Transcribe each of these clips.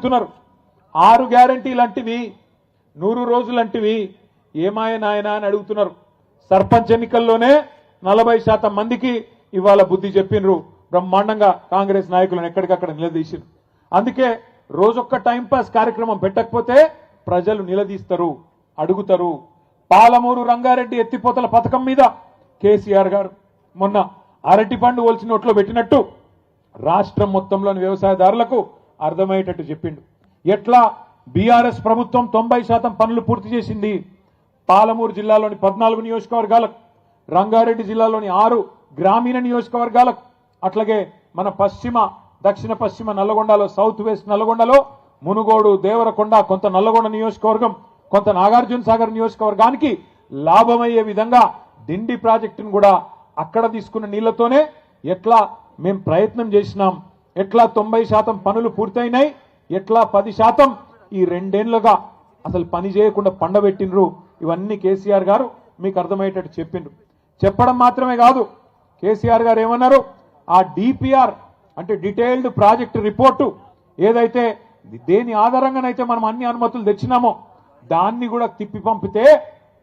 అడుగుతున్నారు. ఆరు గ్యారంటీలంటివి నూరు రోజులంటివి ఏమాయ నాయనా అని అడుగుతున్నారు. సర్పంచ్ ఎన్నికల్లోనే నలభై శాతం మందికి ఇవాళ బుద్ధి చెప్పినరు. బ్రహ్మాండంగా కాంగ్రెస్ నాయకులను ఎక్కడికక్కడ నిలదీసిరు. అందుకే రోజొక్క టైంపాస్ కార్యక్రమం పెట్టకపోతే ప్రజలు నిలదీస్తారు అడుగుతారు. పాలమూరు రంగారెడ్డి ఎత్తిపోతల పథకం మీద కేసీఆర్ గారు మొన్న అరటి పండు ఒలిచి నోట్లో పెట్టినట్టు రాష్ట్రం మొత్తంలోని వ్యవసాయదారులకు అర్థమయ్యేటట్టు చెప్పిండు. ఎట్లా? బీఆర్ఎస్ ప్రభుత్వం తొంభై శాతం పనులు పూర్తి చేసింది. పాలమూరు జిల్లాలోని పద్నాలుగు నియోజకవర్గాలకు రంగారెడ్డి జిల్లాలోని ఆరు గ్రామీణ నియోజకవర్గాలకు అట్లాగే మన పశ్చిమ దక్షిణ పశ్చిమ నల్లగొండలో సౌత్ వెస్ట్ నల్లగొండలో మునుగోడు దేవరకొండ కొంత నల్లగొండ నియోజకవర్గం కొంత నాగార్జున సాగర్ నియోజకవర్గానికి లాభమయ్యే విధంగా దిండి ప్రాజెక్టును కూడా అక్కడ తీసుకున్న నీళ్ళతోనే ఎట్లా మేము ప్రయత్నం చేసినాం. ఎట్లా తొంభై శాతం పనులు పూర్తయినాయి? ఎట్లా పది శాతం? ఈ రెండేళ్ళుగా అసలు పని చేయకుండా పండబెట్టినరు ఇవన్నీ కేసీఆర్ గారు మీకు అర్థమయ్యేటట్టు చెప్పిండ్రు. చెప్పడం మాత్రమే కాదు కేసీఆర్ గారు ఏమన్నారు? ఆ డిపిఆర్ అంటే డీటెయిల్డ్ ప్రాజెక్ట్ రిపోర్టు ఏదైతే దేని ఆధారంగానైతే మనం అన్ని అనుమతులు తెచ్చినామో దాన్ని కూడా తిప్పి పంపితే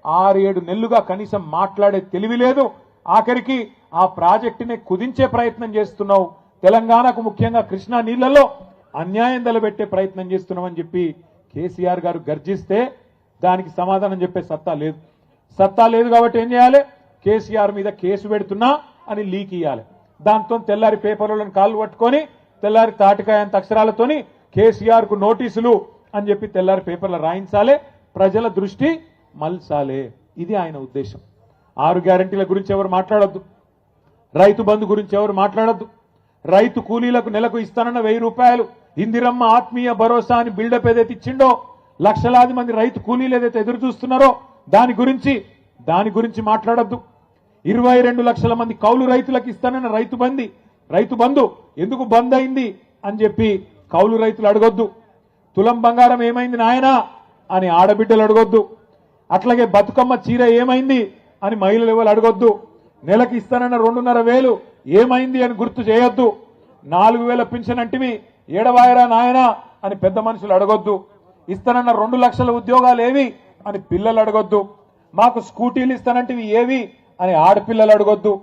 ఆరు ఏడు నెలలుగా కనీసం మాట్లాడే తెలివి లేదు. ఆఖరికి ఆ ప్రాజెక్టుని కుదించే ప్రయత్నం చేస్తున్నావు. తెలంగాణకు ముఖ్యంగా కృష్ణా నీళ్ళలో అన్యాయం తలబెట్టే ప్రయత్నం చేస్తున్నామని చెప్పి కేసీఆర్ గారు గర్జిస్తే దానికి సమాధానం చెప్పే సత్తా లేదు. సత్తా లేదు కాబట్టి ఏం చేయాలి? కేసీఆర్ మీద కేసు పెడుతున్నా అని లీక్ ఇవ్వాలి దాంతో తెల్లారి పేపర్లను కాళ్ళు పట్టుకొని తెల్లారి తాటికాయంత అక్షరాలతోని కేసీఆర్కు నోటీసులు అని చెప్పి తెల్లారి పేపర్లు రాయించాలి. ప్రజల దృష్టి మల్సాలే ఇది ఆయన ఉద్దేశం. ఆరు గ్యారంటీల గురించి ఎవరు మాట్లాడొద్దు. రైతు బంధు గురించి ఎవరు మాట్లాడొద్దు. రైతు కూలీలకు నెలకు ఇస్తానన్న వెయ్యి రూపాయలు ఇందిరమ్మ ఆత్మీయ భరోసా అని బిల్డప్ ఏదైతే ఇచ్చిండో లక్షలాది మంది రైతు కూలీలు ఏదైతే ఎదురు చూస్తున్నారో దాని గురించి దాని గురించి మాట్లాడొద్దు. ఇరవై రెండు లక్షల మంది కౌలు రైతులకు ఇస్తానన్న రైతు బంది రైతు బంధు ఎందుకు బంద్ అయింది అని చెప్పి కౌలు రైతులు అడగొద్దు. తులం బంగారం ఏమైంది నాయనా అని ఆడబిడ్డలు అడగొద్దు. అట్లాగే బతుకమ్మ చీర ఏమైంది అని మహిళలు ఎవరు అడగొద్దు. నెలకి ఇస్తానన్న రెండున్నర వేలు ఏమైంది అని గుర్తు చేయొద్దు. నాలుగు వేల పింఛన్ అంటివి ఏడవాయరా నాయనా అని పెద్ద మనుషులు అడగొద్దు. ఇస్తానన్న రెండు లక్షల ఉద్యోగాలు ఏవి అని పిల్లలు అడగొద్దు. మాకు స్కూటీలు ఇస్తానంటివి ఏవి అని ఆడపిల్లలు అడగొద్దు.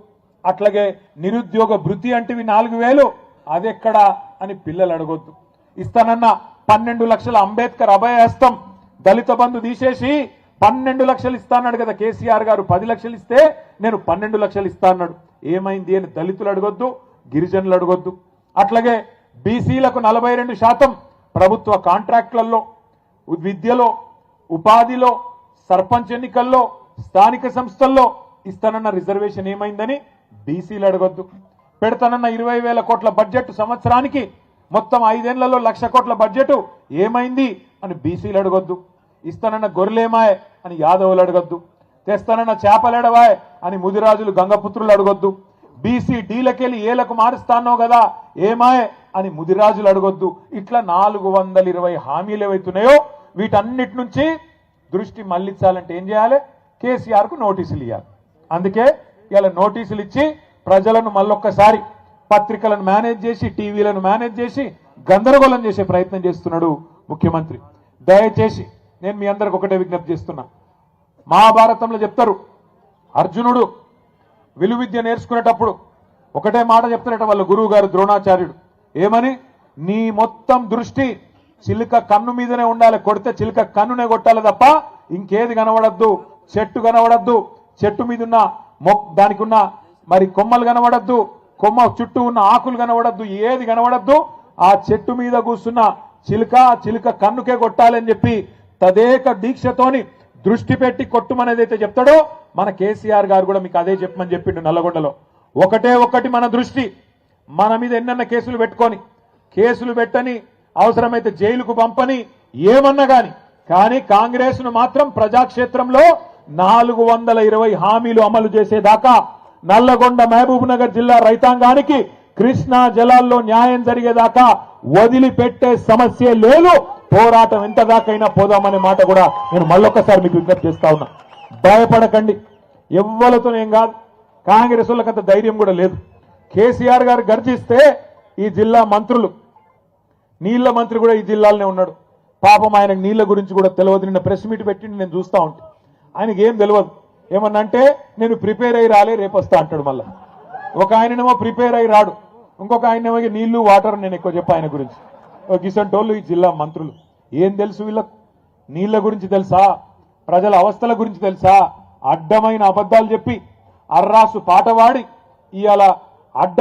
అట్లాగే నిరుద్యోగ భృతి అంటివి నాలుగు వేలు అదెక్కడా అని పిల్లలు అడగొద్దు. ఇస్తానన్న పన్నెండు లక్షల అంబేద్కర్ అభయహస్తం దళిత బంధు తీసేసి పన్నెండు లక్షలు ఇస్తా అన్నాడు కదా కేసీఆర్ గారు. పది లక్షలు ఇస్తే నేను పన్నెండు లక్షలు ఇస్తా అన్నాడు ఏమైంది అని దళితులు అడగొద్దు గిరిజనులు అడగొద్దు. అట్లాగే బీసీలకు నలభై రెండు శాతం ప్రభుత్వ కాంట్రాక్ట్లలో విద్యలో ఉపాధిలో సర్పంచ్ ఎన్నికల్లో స్థానిక సంస్థల్లో ఇస్తానన్న రిజర్వేషన్ ఏమైందని బీసీలు అడగొద్దు. పెడతానన్న ఇరవై వేల కోట్ల బడ్జెట్ సంవత్సరానికి మొత్తం ఐదేళ్ళలో లక్ష కోట్ల బడ్జెట్ ఏమైంది అని బీసీలు అడగొద్దు. ఇస్తానన్న గొర్రెలేమాయ్ అని యాదవులు అడగొద్దు. తెస్తానన్న చేపలేడవాయ్ అని ముదిరాజులు గంగపుత్రులు అడగొద్దు. బీసీ డీలకెళ్ళి ఏలకు మారుస్తానో కదా ఏమాయ్ అని ముదిరాజులు అడగొద్దు. ఇట్లా నాలుగు వందల ఇరవై హామీలు ఏవైతున్నాయో వీటన్నిటి నుంచి దృష్టి మళ్ళించాలంటే ఏం చేయాలి? కేసీఆర్కు నోటీసులు ఇవ్వాలి అందుకే ఇలా నోటీసులు ఇచ్చి ప్రజలను మళ్ళొక్కసారి పత్రికలను మేనేజ్ చేసి టీవీలను మేనేజ్ చేసి గందరగోళం చేసే ప్రయత్నం చేస్తున్నాడు ముఖ్యమంత్రి. దయచేసి నేను మీ అందరికి ఒకటే విజ్ఞప్తి చేస్తున్నా. మహాభారతంలో చెప్తారు అర్జునుడు విలువిద్య నేర్చుకునేటప్పుడు ఒకటే మాట చెప్తారట వాళ్ళ గురువు గారు ద్రోణాచార్యుడు. ఏమని? నీ మొత్తం దృష్టి చిలుక కన్ను మీదనే ఉండాలి కొడితే చిలుక కన్నునే కొట్టాలి తప్ప ఇంకేది కనబడద్దు. చెట్టు కనబడద్దు చెట్టు మీద ఉన్న మొక్ దానికి ఉన్న మరి కొమ్మలు కనబడద్దు కొమ్మ చుట్టూ ఉన్న ఆకులు కనబడద్దు ఏది కనబడద్దు ఆ చెట్టు మీద కూర్చున్న చిలుక చిలుక కన్నుకే కొట్టాలని చెప్పి తదేక దీక్షతోని దృష్టి పెట్టి కొట్టుమనేదైతే చెప్తాడో మన కేసీఆర్ గారు కూడా మీకు అదే చెప్పమని చెప్పిండు నల్లగొండలో. ఒకటే ఒకటి మన దృష్టి. మన మీద ఎన్నెన్న కేసులు పెట్టుకొని కేసులు పెట్టని అవసరమైతే జైలుకు పంపని ఏమన్నా గాని. కానీ కాంగ్రెస్ను మాత్రం ప్రజాక్షేత్రంలో నాలుగు వందల ఇరవై హామీలు అమలు చేసేదాకా నల్లగొండ మహబూబ్ నగర్ జిల్లా రైతాంగానికి కృష్ణా జలాల్లో న్యాయం జరిగేదాకా వదిలిపెట్టే సమస్య లేదు. పోరాటం ఎంత దాకైనా పోదామనే మాట కూడా నేను మళ్ళొక్కసారి మీకు విజ్ఞప్తి చేస్తా ఉన్నా. భయపడకండి. ఎవ్వరితోనేం కాదు. కాంగ్రెస్ వాళ్ళకంత ధైర్యం కూడా లేదు. కేసీఆర్ గారు గర్జిస్తే ఈ జిల్లా మంత్రులు నీళ్ళ మంత్రి కూడా ఈ జిల్లాలోనే ఉన్నాడు. పాపం ఆయనకు నీళ్ళ గురించి కూడా తెలియదు నిన్న ప్రెస్ మీట్ పెట్టి నేను చూస్తా ఉంటా. ఆయనకి ఏం తెలియదు ఏమన్నా అంటే నేను ప్రిపేర్ అయ్యి రాలే రేపు వస్తా అంటాడు మళ్ళా. ఒక ఆయననేమో ప్రిపేర్ అయ్యి రాడు. ఇంకొక ఆయనేమో ఇక నీళ్ళు వాటర్ నేను ఎక్కువ చెప్పా ఆయన గురించి. ఒక గిసంటోళ్ళు ఈ జిల్లా మంత్రులు. ఏం తెలుసు వీళ్ళకు? నీళ్ళ గురించి తెలుసా? ప్రజల అవస్థల గురించి తెలుసా? అడ్డమైన అబద్ధాలు చెప్పి అర్రాసు పాట పాడి ఇవాళ అడ్డ